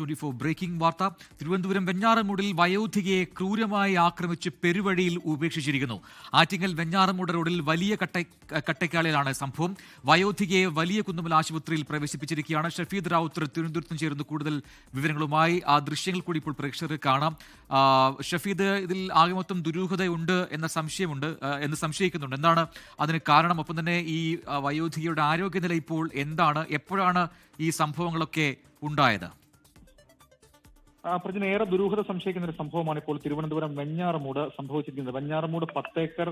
Twenty four breaking വാർത്ത. തിരുവനന്തപുരം വെഞ്ഞാറമൂടിൽ വയോധികയെ ക്രൂരമായി ആക്രമിച്ച് പെരുവഴിയിൽ ഉപേക്ഷിച്ചിരിക്കുന്നു. ആറ്റിങ്ങൽ വെഞ്ഞാറമൂട് റോഡിൽ വലിയ കട്ട കട്ടയ്ക്കാളിലാണ് സംഭവം. വയോധികയെ വലിയ കുന്നുമൽ ആശുപത്രിയിൽ പ്രവേശിപ്പിച്ചിരിക്കുകയാണ്. ഷഫീദ് റാവുത്തർ തിരുവനന്തപുരത്തും ചേർന്ന് കൂടുതൽ വിവരങ്ങളുമായി ആ ദൃശ്യങ്ങൾ കൂടി ഇപ്പോൾ പ്രേക്ഷകർ കാണാം. ഷഫീദ് ഇതിൽ ആകെ മൊത്തം ദുരൂഹതയുണ്ട് എന്ന സംശയമുണ്ട് എന്ന് സംശയിക്കുന്നുണ്ട്. എന്താണ് അതിന് കാരണം? ഒപ്പം തന്നെ ഈ വയോധികയുടെ ആരോഗ്യനില ഇപ്പോൾ എന്താണ്? എപ്പോഴാണ് ഈ സംഭവങ്ങളൊക്കെ ഉണ്ടായത്? ആ, പ്രജിന് ഏറെ ദുരൂഹത സംശയിക്കുന്ന ഒരു സംഭവമാണ് ഇപ്പോൾ തിരുവനന്തപുരം വെഞ്ഞാറമൂട് സംഭവിച്ചിരിക്കുന്നത്. വെഞ്ഞാറമൂട് പത്തേക്കർ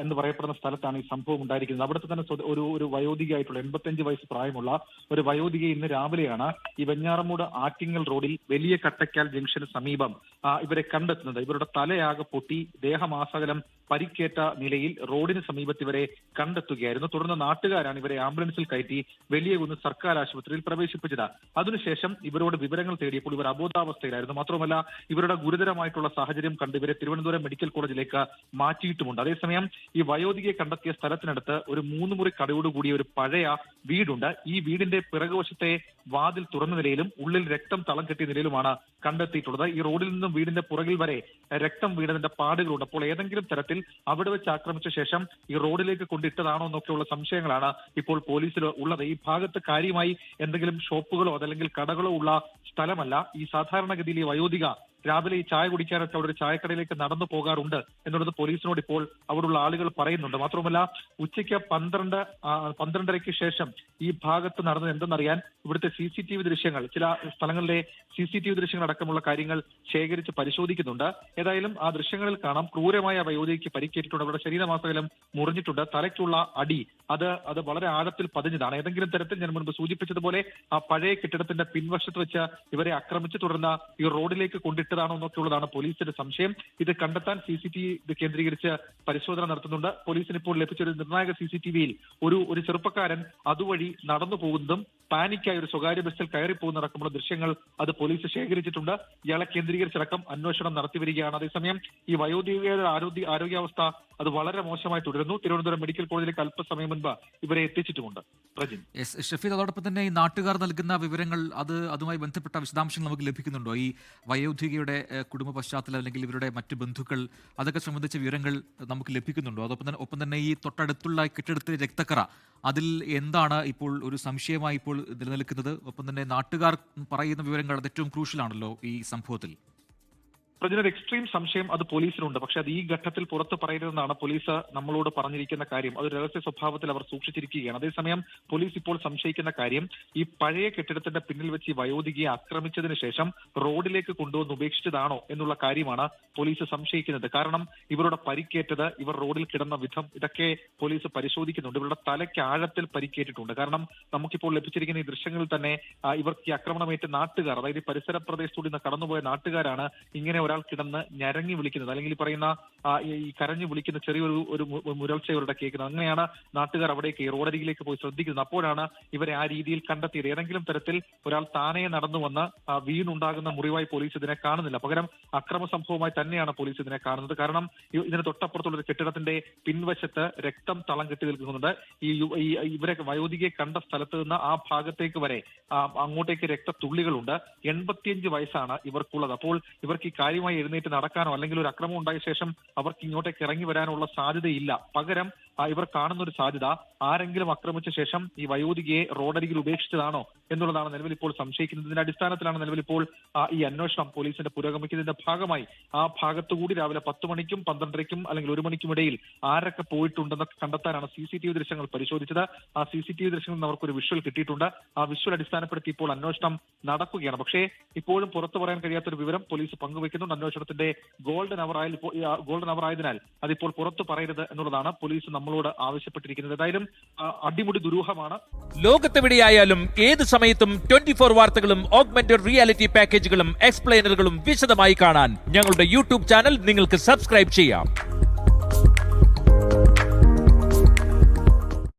എന്ന് പറയപ്പെടുന്ന സ്ഥലത്താണ് ഈ സംഭവം ഉണ്ടായിരിക്കുന്നത്. അവിടുത്തെ തന്നെ ഒരു ഒരു വയോധികയായിട്ടുള്ള എൺപത്തിയഞ്ച് വയസ്സ് പ്രായമുള്ള ഒരു വയോധിക ഇന്ന് രാവിലെയാണ് ഈ വെഞ്ഞാറമൂട് ആറ്റിങ്ങൽ റോഡിൽ വലിയ കട്ടയ്ക്കാൽ ജംഗ്ഷന് സമീപം ഇവരെ കണ്ടെത്തുന്നത്. ഇവരുടെ തലയാകെ പൊട്ടി ദേഹമാസകലം പരിക്കേറ്റ നിലയിൽ റോഡിന് സമീപത്ത് ഇവരെ കണ്ടെത്തുകയായിരുന്നു. തുടർന്ന് നാട്ടുകാരാണ് ഇവരെ ആംബുലൻസിൽ കയറ്റി വലിയ കുന്ന് സർക്കാർ ആശുപത്രിയിൽ പ്രവേശിപ്പിച്ചത്. അതിനുശേഷം ഇവരോട് വിവരങ്ങൾ തേടിയപ്പോൾ ഇവർ അബോധാവസ്ഥയിലായിരുന്നു മാത്രമല്ല ഇവരുടെ ഗുരുതരമായിട്ടുള്ള സാഹചര്യം കണ്ട് ഇവരെ തിരുവനന്തപുരം മെഡിക്കൽ കോളേജിലേക്ക് മാറ്റിയിട്ടുമുണ്ട്. അതേസമയം ഈ വയോധികയെ കണ്ടെത്തിയ സ്ഥലത്തിനടുത്ത് ഒരു മൂന്ന് മുറി കടയോടുകൂടിയ ഒരു പഴയ വീടുണ്ട്. ഈ വീടിന്റെ പിറകുവശത്തെ വാതിൽ തുറന്ന നിലയിലും ഉള്ളിൽ രക്തം തളം കെട്ടിയ നിലയിലുമാണ് കണ്ടെത്തിയിട്ടുള്ളത്. ഈ റോഡിൽ നിന്നും വീടിന്റെ പുറകിൽ വരെ രക്തം വീണതിന്റെ പാടുകളുണ്ട്. അപ്പോൾ ഏതെങ്കിലും തരത്തിൽ അവിടെ വെച്ച് ആക്രമിച്ച ശേഷം ഈ റോഡിലേക്ക് കൊണ്ടിട്ടതാണോ എന്നൊക്കെയുള്ള സംശയങ്ങളാണ് ഇപ്പോൾ പോലീസിൽ ഉള്ളത്. ഈ ഭാഗത്ത് കാര്യമായി എന്തെങ്കിലും ഷോപ്പുകളോ അതല്ലെങ്കിൽ കടകളോ ഉള്ള സ്ഥലമല്ല. ഈ സാധാരണഗതിയിൽ ഈ വയോധിക രാവിലെ ഈ ചായ കുടിക്കാനൊക്കെ അവിടെ ഒരു ചായക്കടയിലേക്ക് നടന്നു പോകാറുണ്ട് എന്നുള്ളത് പോലീസിനോട് ഇപ്പോൾ അവിടെയുള്ള ആളുകൾ പറയുന്നുണ്ട്. മാത്രമല്ല ഉച്ചയ്ക്ക് പന്ത്രണ്ട് പന്ത്രണ്ടരയ്ക്ക് ശേഷം ഈ ഭാഗത്ത് നടന്നത് എന്തെന്നറിയാൻ ഇവിടുത്തെ സി സി ടി വി ദൃശ്യങ്ങൾ ചില സ്ഥലങ്ങളിലെ സി സി ടി വി ദൃശ്യങ്ങൾ അടക്കമുള്ള കാര്യങ്ങൾ ശേഖരിച്ച് പരിശോധിക്കുന്നുണ്ട്. ഏതായാലും ആ ദൃശ്യങ്ങളിൽ കാണാം. ക്രൂരമായ വയോധികയ്ക്ക് പരിക്കേറ്റിട്ടുണ്ട്. അവരുടെ ശരീരമാസകലം മുറിഞ്ഞിട്ടുണ്ട്. തലയ്ക്കുള്ള അടി അത് അത് വളരെ ആഴത്തിൽ പതിഞ്ഞതാണ്. ഏതെങ്കിലും തരത്തിൽ ഞാൻ മുൻപ് സൂചിപ്പിച്ചതുപോലെ ആ പഴയ കെട്ടിടത്തിന്റെ പിൻവശത്ത് വെച്ച് ഇവരെ ആക്രമിച്ചു തുടർന്ന് ഈ റോഡിലേക്ക് കൊണ്ടിട്ടതാണോ എന്നൊക്കെയുള്ളതാണ് പോലീസിന്റെ സംശയം. ഇത് കണ്ടെത്താൻ സി സി ടി കേന്ദ്രീകരിച്ച് പരിശോധന നടത്തുന്നുണ്ട്. പോലീസിന് ഇപ്പോൾ ലഭിച്ച ഒരു നിർണായക സി സി ടി വിയിൽ ഒരു ഒരു ചെറുപ്പക്കാരൻ അതുവഴി നടന്നു പോകുന്നതും പാനിക്കായി ഒരു സ്വകാര്യ ബസ്സിൽ കയറി പോകുന്നതടക്കമുള്ള ദൃശ്യങ്ങൾ അത് പോലീസ് ശേഖരിച്ചിട്ടുണ്ട്. ഇയാളെ കേന്ദ്രീകരിച്ചടക്കം അന്വേഷണം നടത്തിവരികയാണ് അതേസമയം ഈ വയോധികയുടെ ആരോഗ്യ ആരോഗ്യാവസ്ഥ അത് വളരെ മോശമായി തുടരുന്നു. തിരുവനന്തപുരം മെഡിക്കൽ കോളേജിലേക്ക് അല്പസമയം മുൻപ് ഇവരെ എത്തിച്ചിട്ടുമുണ്ട്. പ്രജിൻ അതോടൊപ്പം തന്നെ ഈ നാട്ടുകാർ നൽകുന്ന വിവരങ്ങൾ അത് അതുമായി ബന്ധപ്പെട്ട വിശദാംശങ്ങൾ നമുക്ക് ലഭിക്കുന്നുണ്ടോ? ഈ വയോധികയുടെ കുടുംബ പശ്ചാത്തലം അല്ലെങ്കിൽ ഇവരുടെ മറ്റ് ബന്ധുക്കൾ അതൊക്കെ സംബന്ധിച്ച വിവരങ്ങൾ നമുക്ക് ലഭിക്കുന്നുണ്ടോ? അതോടൊപ്പം തന്നെ ഒപ്പം തന്നെ ഈ തൊട്ടടുത്തുള്ള കെട്ടിടത്തിലെ രക്തക്കറ അതിൽ എന്താണ് ഇപ്പോൾ ഒരു സംശയമായി ഇപ്പോൾ നിലനിൽക്കുന്നത്? ഒപ്പം തന്നെ നാട്ടുകാർ പറയുന്ന വിവരങ്ങൾ അത് ഏറ്റവും ക്രൂഷ്യലാണല്ലോ ഈ സംഭവത്തിൽ. പ്രതിനൊരു എക്സ്ട്രീം സംശയം അത് പോലീസിനുണ്ട്. പക്ഷെ അത് ഈ ഘട്ടത്തിൽ പുറത്ത് പറയരുതെന്നാണ് പോലീസ് നമ്മളോട് പറഞ്ഞിരിക്കുന്ന കാര്യം. അത് രഹസ്യ സ്വഭാവത്തിൽ അവർ സൂക്ഷിച്ചിരിക്കുകയാണ്. അതേസമയം പോലീസ് ഇപ്പോൾ സംശയിക്കുന്ന കാര്യം ഈ പഴയ കെട്ടിടത്തിന്റെ പിന്നിൽ വെച്ച് ഈ വയോധികയെ ആക്രമിച്ചതിന് ശേഷം റോഡിലേക്ക് കൊണ്ടുവന്ന് ഉപേക്ഷിച്ചതാണോ എന്നുള്ള കാര്യമാണ് പോലീസ് സംശയിക്കുന്നത്. കാരണം ഇവരുടെ പരിക്കേറ്റത് ഇവർ റോഡിൽ കിടന്ന വിധം ഇതൊക്കെ പോലീസ് പരിശോധിക്കുന്നുണ്ട്. ഇവരുടെ തലയ്ക്ക് ആഴത്തിൽ പരിക്കേറ്റിട്ടുണ്ട്. കാരണം നമുക്കിപ്പോൾ ലഭിച്ചിരിക്കുന്ന ഈ ദൃശ്യങ്ങളിൽ തന്നെ ഇവർക്ക് ഈ ആക്രമണമേറ്റ് നാട്ടുകാർ അതായത് ഈ പരിസര പ്രദേശത്തൂടി കടന്നുപോയ നാട്ടുകാരാണ് ഇങ്ങനെ ഒരാൾ കിടന്ന് ഞരങ്ങി വിളിക്കുന്നത് അല്ലെങ്കിൽ പറയുന്ന ഈ കരഞ്ഞു വിളിക്കുന്ന ചെറിയൊരു ഒരു മുരൾച്ച ഇവരുടെ കേൾക്കുന്നത്. അങ്ങനെയാണ് നാട്ടുകാർ അവിടേക്ക് റോഡരികിലേക്ക് പോയി ശ്രദ്ധിക്കുന്നത്. അപ്പോഴാണ് ഇവരെ ആ രീതിയിൽ കണ്ടെത്തിയത്. ഏതെങ്കിലും തരത്തിൽ ഒരാൾ താനേ നടന്നു വന്ന് വീണുണ്ടാകുന്ന മുറിവായി പോലീസ് ഇതിനെ കാണുന്നില്ല. പകരം അക്രമ സംഭവമായി തന്നെയാണ് പോലീസ് ഇതിനെ കാണുന്നത്. കാരണം ഇതിന് തൊട്ടപ്പുറത്തുള്ള ഒരു കെട്ടിടത്തിന്റെ പിൻവശത്ത് രക്തം തളം കെട്ടി നിൽക്കുന്നുണ്ട്. ഈ ഇവരെ വയോധികയെ കണ്ട സ്ഥലത്ത് നിന്ന് ആ ഭാഗത്തേക്ക് വരെ അങ്ങോട്ടേക്ക് രക്തത്തുള്ളികളുണ്ട്. എൺപത്തിയഞ്ച് വയസ്സാണ് ഇവർക്കുള്ളത്. അപ്പോൾ ഇവർക്ക് ഈ കാര്യമായി എഴുന്നേറ്റ് നടക്കാനോ അല്ലെങ്കിൽ ഒരു അക്രമം ഉണ്ടായ ശേഷം അവർക്ക് ഇങ്ങോട്ടേക്ക് ഇറങ്ങി വരാനുള്ള സാധ്യതയില്ല. പകരം ഇവർ കാണുന്ന ഒരു സാധ്യത ആരെങ്കിലും ആക്രമിച്ച ശേഷം ഈ വയോധികയെ റോഡരികിൽ ഉപേക്ഷിച്ചതാണോ എന്നുള്ളതാണ് നിലവിൽ ഇപ്പോൾ സംശയിക്കുന്നതിന്റെ അടിസ്ഥാനത്തിലാണ് നിലവിൽ ഇപ്പോൾ ഈ അന്വേഷണം പോലീസിന്റെ പുരോഗമിക്കുന്നതിന്റെ ഭാഗമായി. ആ ഭാഗത്തുകൂടി രാവിലെ പത്ത് മണിക്കും പന്ത്രണ്ടരയ്ക്കും അല്ലെങ്കിൽ ഒരു മണിക്കും ഇടയിൽ ആരൊക്കെ പോയിട്ടുണ്ടെന്നൊക്കെ കണ്ടെത്താനാണ് സി സി ടി വി ദൃശ്യങ്ങൾ പരിശോധിച്ചത്. ആ സി സി ടി വി ദൃശ്യങ്ങളിൽ നിന്ന് അവർക്കൊരു വിഷ്വൽ കിട്ടിയിട്ടുണ്ട്. ആ വിഷ്വൽ അടിസ്ഥാനപ്പെടുത്തി ഇപ്പോൾ അന്വേഷണം നടക്കുകയാണ്. പക്ഷേ ഇപ്പോഴും പുറത്തു പറയാൻ കഴിയാത്തൊരു വിവരം പോലീസ് പങ്കുവയ്ക്കുന്നുണ്ട് അന്വേഷണത്തിന്റെ ഗോൾഡൻ അവർ ആയാൽ ഗോൾഡൻ അവർ ആയതിനാൽ അതിപ്പോൾ പുറത്തു പറയരുത് എന്നുള്ളതാണ് പോലീസ് നമ്മളോട് ആവശ്യപ്പെട്ടിരിക്കുന്നത്. എന്തായാലും അടിമുടി ദുരൂഹമാണ്. ലോകത്തെവിടെയായാലും ഏത് സമയത്തും ട്വന്റി ഫോർ വാർത്തകളും ഓഗ്മെന്റഡ് റിയാലിറ്റി പാക്കേജുകളും എക്സ്പ്ലെയിനറുകളും വിശദമായി കാണാൻ ഞങ്ങളുടെ യൂട്യൂബ് ചാനൽ നിങ്ങൾക്ക് സബ്സ്ക്രൈബ് ചെയ്യാം.